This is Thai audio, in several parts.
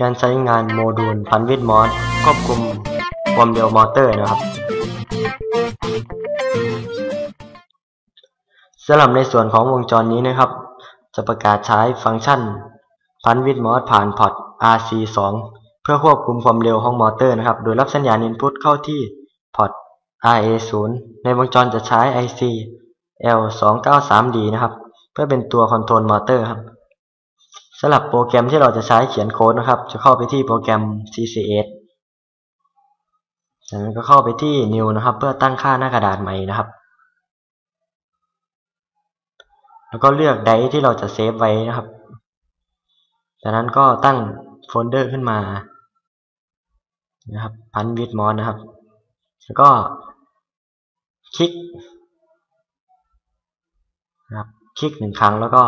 การใช้งานโมดูลพันวิดมอสควบคุมความเร็วมอเตอร์นะครับสำหรับในส่วนของวงจรนี้นะครับ จะประกาศใช้ฟังก์ชันพันวิดมอสผ่านพอร์ต RC2 เพื่อควบคุมความเร็วของมอเตอร์นะครับ โดยรับสัญญาณ Input เข้าที่พอร์ต RA0 ในวงจรจะใช้ IC L293D นะครับ เพื่อเป็นตัวคอนโทรลมอเตอร์ครับ สำหรับโปรแกรมที่เราจะใช้เขียนโค้ดนะครับ จะเข้าไปที่โปรแกรม CCS จากนั้นก็เข้าไปที่ New นะครับ เพื่อตั้งค่าหน้ากระดาษใหม่นะครับ แล้วก็เลือกไดที่เราจะเซฟไว้นะครับ จากนั้นก็ตั้งโฟลเดอร์ขึ้นมานะครับพันวิดมอนนะครับ แล้วก็คลิกนะครับ คลิกหนึ่งครั้งแล้วก็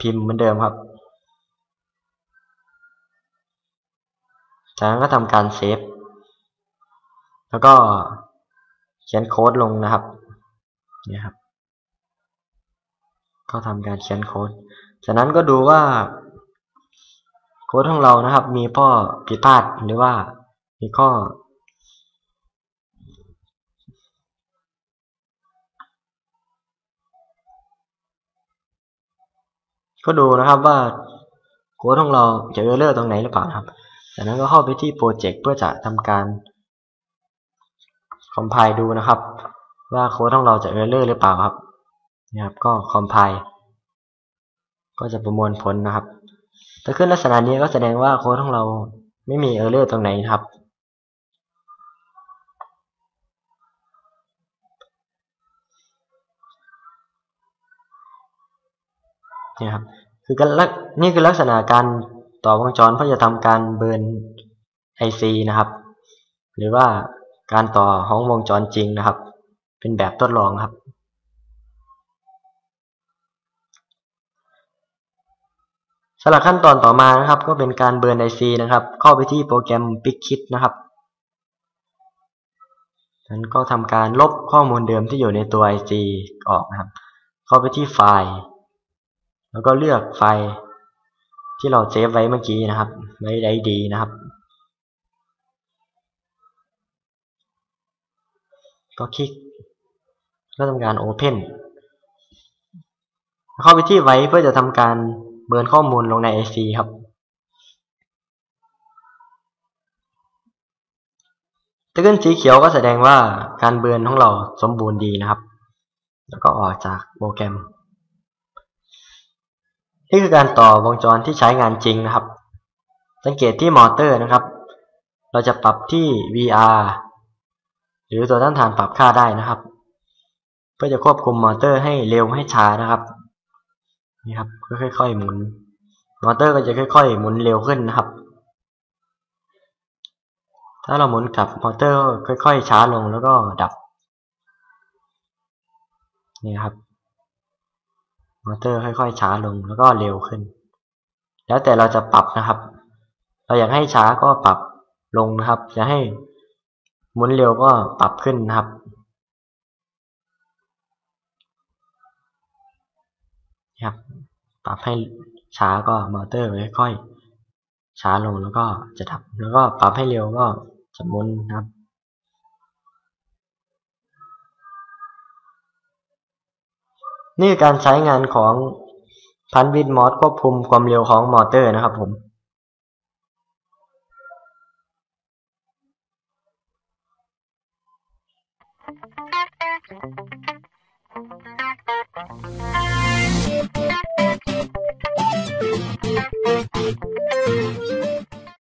พิมพ์เหมือนเดิมครับ จากนั้นก็ทำการเซฟ แล้วก็เขียนโค้ดลงนะครับนี่ครับ ก็ทำการเขียนโค้ด จากนั้นก็ดูว่าโค้ดของเรานะครับ มีข้อผิดพลาดหรือว่ามีข้อก็ดูนะครับว่าโค้ดของเราจะเออร์เลอร์ตรงไหนหรือเปล่าครับ จากนั้นก็เข้าไปที่โปรเจกต์เพื่อจะทำการคอมไพล์ดูนะครับ ว่าโค้ดของเราจะเออร์เลอร์หรือเปล่าครับนี่ครับ ก็คอมไพล์ก็จะประมวลผลนะครับ ถ้าขึ้นลักษณะนี้ก็แสดงว่าโค้ดของเราไม่มีเออร์เลอร์ตรงไหนครับ นี่ครับ คือการนี่คือลักษณะการ ต่อวงจรเพื่อจะทำการเบิร์นไอซีนะครับ หรือว่าการต่อห้องวงจรจริงนะครับ เป็นแบบทดลองครับ สำหรับขั้นตอนต่อมานะครับ ก็เป็นการเบิร์นไอซีนะครับ เข้าไปที่โปรแกรม p i c k i t นะครับนั้นก็ทำการลบข้อมูลเดิมที่อยู่ในตัว IC ออกนะครับ เข้าไปที่ไฟล์ แล้วก็เลือกไฟล์ ที่เราเซฟไว้เมื่อกี้นะครับ ไว้ได้ดีนะครับ ก็คลิกก็ทำการ Open เข้าไปที่ไว้เพื่อจะทำการเบิร์นข้อมูลลงใน IC ครับ ถ้าขึ้นสีเขียวก็แสดงว่าการเบิร์นของเราสมบูรณ์ดีนะครับ แล้วก็ออกจากโปรแกรม นี่คือการต่อวงจรที่ใช้งานจริงนะครับ สังเกตที่มอเตอร์นะครับ เราจะปรับที่ VR หรือตัวต้านทานปรับค่าได้นะครับ เพื่อจะควบคุมมอเตอร์ให้เร็วให้ช้านะครับนี่ครับค่อยๆหมุน มอเตอร์ก็จะค่อย ๆ หมุนเร็วขึ้นนะครับ ถ้าเราหมุนกลับมอเตอร์ค่อย ๆ ช้าลงแล้วก็ดับนี่ครับ มอเตอร์ค่อยๆช้าลงแล้วก็เร็วขึ้น แล้วแต่เราจะปรับนะครับ เราอยากให้ช้าก็ปรับลงนะครับอยากให้หมุนเร็วก็ปรับขึ้นนะครับ ครับ ปรับให้ช้าก็มอเตอร์ค่อยๆช้าลงแล้วก็จะดับ แล้วก็ปรับให้เร็วก็จะหมุนนะครับ นี่การใช้งานของพันวิดมอสควบคุมความเร็วของมอเตอร์นะครับผม